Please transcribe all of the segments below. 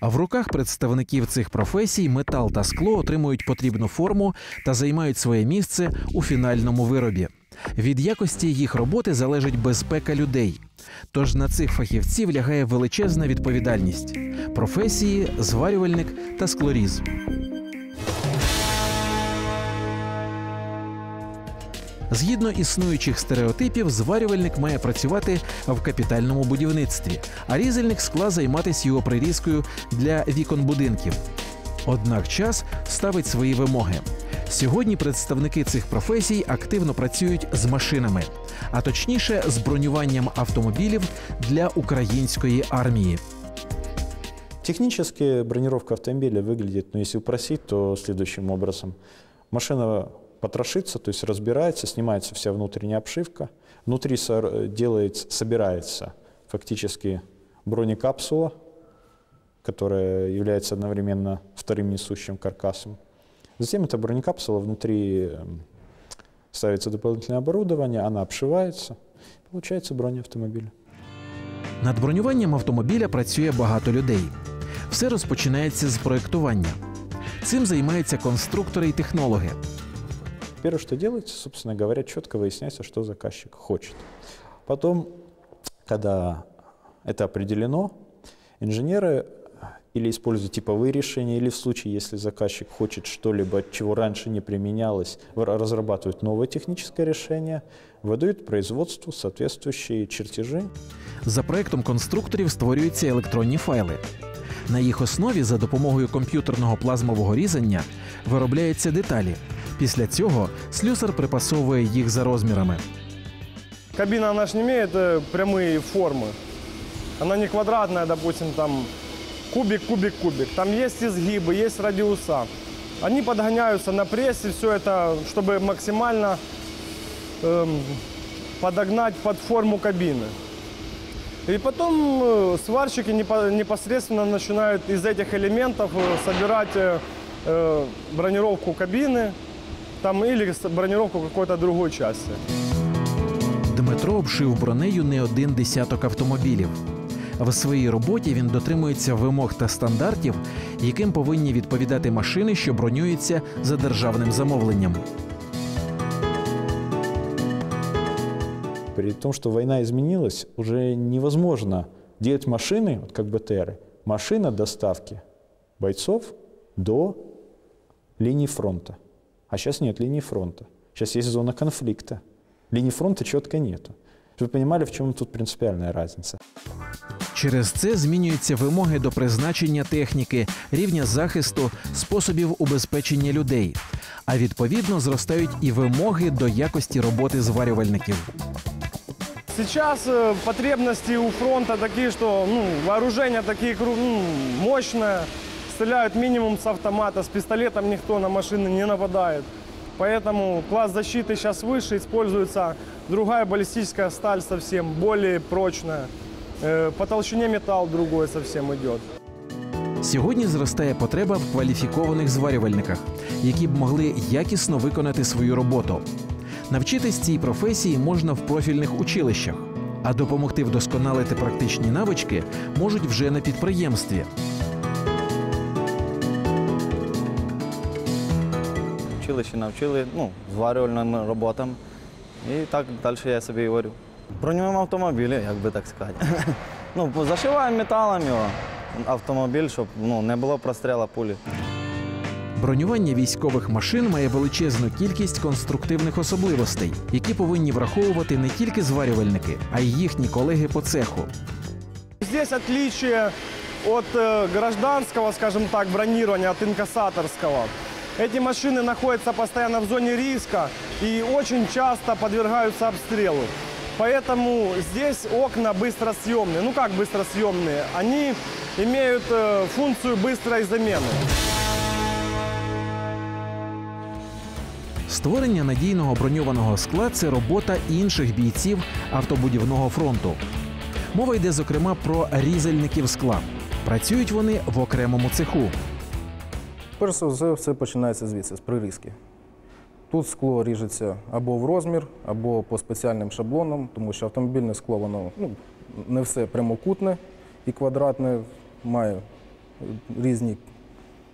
А в руках представників цих професій метал та скло отримують потрібну форму та займають своє місце у фінальному виробі. Від якості їх роботи залежить безпека людей. Тож на цих фахівців лягає величезна відповідальність професії, зварювальник та склоріз. Згідно існуючих стереотипів, зварювальник має працювати в капітальному будівництві, а різальник скла займатися його прирізкою для вікон будинків. Однак час ставить свої вимоги. Сьогодні представники цих професій активно працюють з машинами, а точніше з бронюванням автомобілів для української армії. Технически бронировка автомобиля выглядит, ну, если упросить, то следующим образом. Машина потрошится, то есть разбирается, снимается вся внутренняя обшивка. Внутри сор- делается, собирается фактически бронекапсула, которая является одновременно вторым несущим каркасом. Затем эта бронекапсула внутри эм, ставится дополнительное оборудование, она обшивается, получается бронеавтомобиль. Над бронюванням автомобіля працює багато людей. Все розпочинається з проєктування. Цим займаються конструктори і технологи. Первое, что делается, собственно говоря, четко выясняется, что заказчик хочет. Потом, когда это определено, инженеры или используют типовые решения, или в случае, если заказчик хочет что-либо, чего раньше не применялось, в- разрабатывают новое техническое решение, выдают производству соответствующие чертежи. За проектом конструкторів створюються електронні файли. На їх основі за допомогою комп'ютерного плазмового різання виробляються деталі. Після цього слюсар припасовує їх за розмірами. Кабина, она же не имеет э, прямые формы. Она не квадратная, допустим, там кубик, кубик, кубик. Там есть изгибы, есть радиуса. Они подгоняются на прессе, все это, чтобы максимально эм, подогнать под форму кабины. И потом э, сварщики непо- непосредственно начинают из этих элементов э, собирать э, э, бронировку кабины там, или бронировку какой-то другой части. Дмитро обшив бронею не один десяток автомобілів. В своїй роботі він дотримується вимог та стандартів, яким повинні відповідати машини, що бронюються за державним замовленням. При том, что война изменилась, уже невозможно делать машины, вот как БТРы, машина доставки бойцов до линии фронта. А сейчас нет линии фронта. Сейчас есть зона конфликта. Линии фронта четко нету. Чтобы вы понимали, в чем тут принципиальная разница. Через це змінюються вимоги до призначення техніки, рівня захисту, способів убезпечення людей. А відповідно зростають і вимоги до якості роботи зварювальників. Сейчас э, потребности у фронта такие, что ну, вооружение такие кру- ну, мощное, стреляют минимум с автомата, с пистолетом никто на машины не нападает. Поэтому класс защиты сейчас выше, используется другая баллистическая сталь совсем, более прочная. Э, По толщине металл другой совсем идет. Сьогодні зростає потреба в кваліфікованих зварювальниках, які б могли якісно виконати свою роботу. Навчитись цій професії можна в профільних училищах, а допомогти вдосконалити практичні навички можуть вже на підприємстві. Училище навчили ну, зварювальним роботам. І так далі я собі говорю. Бронюємо автомобілі, як би так сказати. Ну, зашиваємо металом його, автомобіль, щоб ну, не було прострілу пулі. Бронювання військових машин має величезну кількість конструктивних особливостей, які повинні враховувати не тільки зварювальники, а й їхні колеги по цеху. Здесь отличие от э, гражданского, скажем так, бронирования, от инкассаторского. Эти машины находятся постоянно в зоне риска и очень часто подвергаются обстрелу. Поэтому здесь окна быстросъемные. Ну как быстросъемные? Они имеют э, функцию быстрой замены. Створення надійного броньованого скла це робота інших бійців автобудівного фронту. Мова йде зокрема про різальників скла. Працюють вони в окремому цеху. Перш за все, все починається звідси, з прирізки. Тут скло ріжеться або в розмір, або по спеціальним шаблонам, тому що автомобільне скло воно ну, не все прямокутне і квадратне, має різні,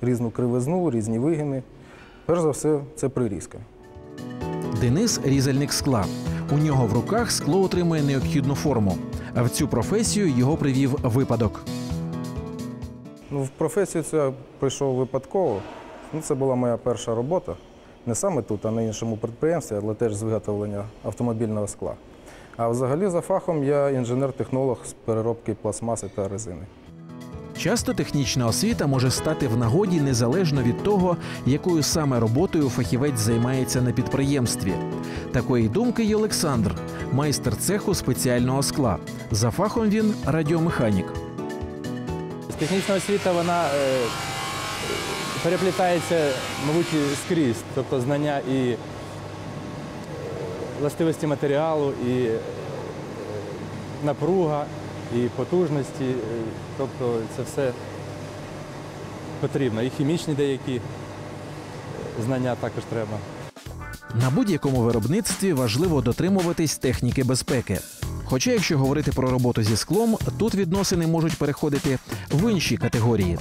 різну кривизну, різні вигини. Перш за все, це прирізка. Денис різальник скла. У нього в руках скло отримує необхідну форму. А в цю професію його привів випадок. Ну, в професію цю я прийшов випадково. Ну, це була моя перша робота. Не саме тут, а на іншому підприємстві, але теж з виготовлення автомобільного скла. А взагалі за фахом я інженер-технолог з переробки пластмаси та резини. Часто технічна освіта може стати в нагоді незалежно від того, якою саме роботою фахівець займається на підприємстві. Такої думки й Олександр, майстер цеху спеціального скла. За фахом він радіомеханік. Технічна освіта вона е, переплітається, мабуть, скрізь, тобто знання і властивості матеріалу, і е, напруга, і потужності. е, Тобто це все потрібно. І хімічні деякі е, знання також треба. На будь-якому виробництві важливо дотримуватись техніки безпеки. Хоча, якщо говорити про роботу зі склом, тут відносини можуть переходити в інші категорії.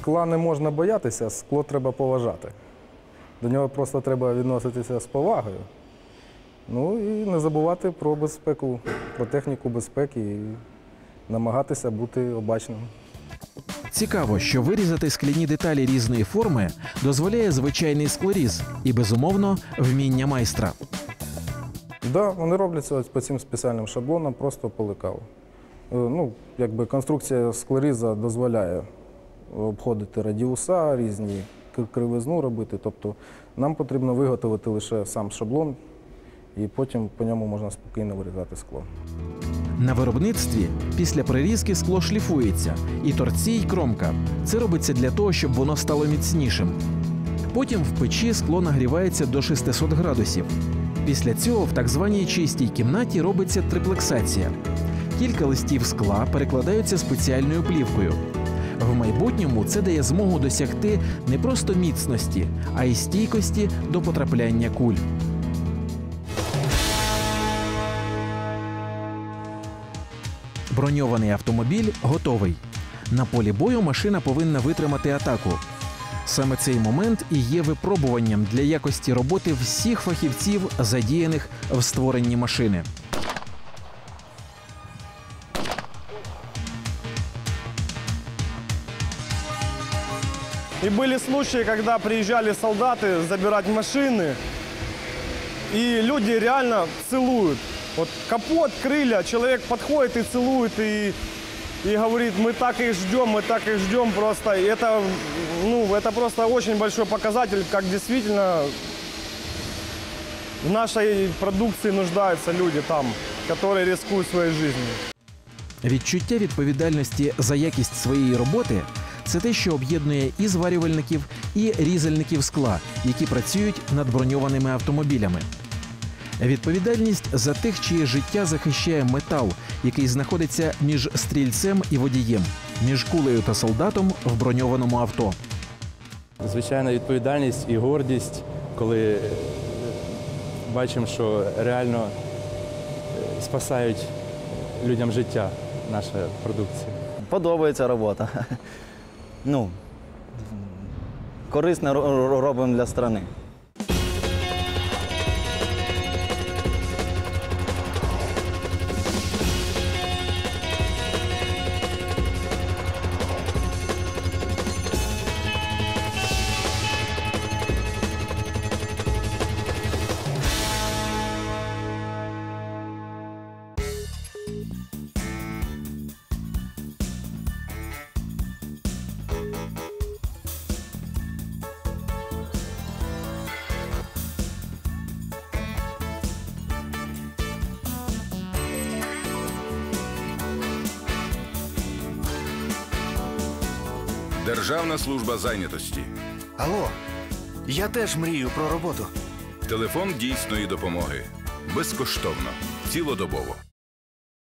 Скла не можна боятися, скло треба поважати. До нього просто треба відноситися з повагою. Ну і не забувати про безпеку, про техніку безпеки і намагатися бути обачним. Цікаво, що вирізати скляні деталі різної форми дозволяє звичайний склоріз і, безумовно, вміння майстра. Да, вони робляться по цим спеціальним шаблонам, просто по. Е, Ну, якби конструкція склеріза дозволяє обходити радіуса, різні кривизну робити. Тобто нам потрібно виготовити лише сам шаблон, і потім по ньому можна спокійно вирізати скло. На виробництві після прирізки скло шліфується, і торці, й кромка. Це робиться для того, щоб воно стало міцнішим. Потім в печі скло нагрівається до 600 градусів. Після цього в так званій чистій кімнаті робиться триплексація. Кілька листів скла перекладаються спеціальною плівкою. В майбутньому це дає змогу досягти не просто міцності, а й стійкості до потрапляння куль. Броньований автомобіль готовий. На полі бою машина повинна витримати атаку. Саме цей момент і є випробуванням для якості роботи всіх фахівців, задіяних в створенні машини. И были случаи, когда приезжали солдаты забирать машины, и люди реально целуют. Вот капот, крылья, человек подходит и целует, и, и говорит, мы так их ждем, мы так их ждем просто. И это, ну, это просто очень большой показатель, как действительно в нашей продукции нуждаются люди там, которые рискуют своей жизнью. Відчуття відповідальності за якість своєї роботи це те, що об'єднує і зварювальників, і різальників скла, які працюють над броньованими автомобілями. Відповідальність за тих, чиє життя захищає метал, який знаходиться між стрільцем і водієм, між кулею та солдатом в броньованому авто. Звичайна відповідальність і гордість, коли бачимо, що реально е, спасають людям життя наша продукція. Подобається робота. Ну, ро- робимо для країни. Державна служба зайнятості. Алло, я теж мрію про роботу. Телефон дійсної допомоги. Безкоштовно. Цілодобово.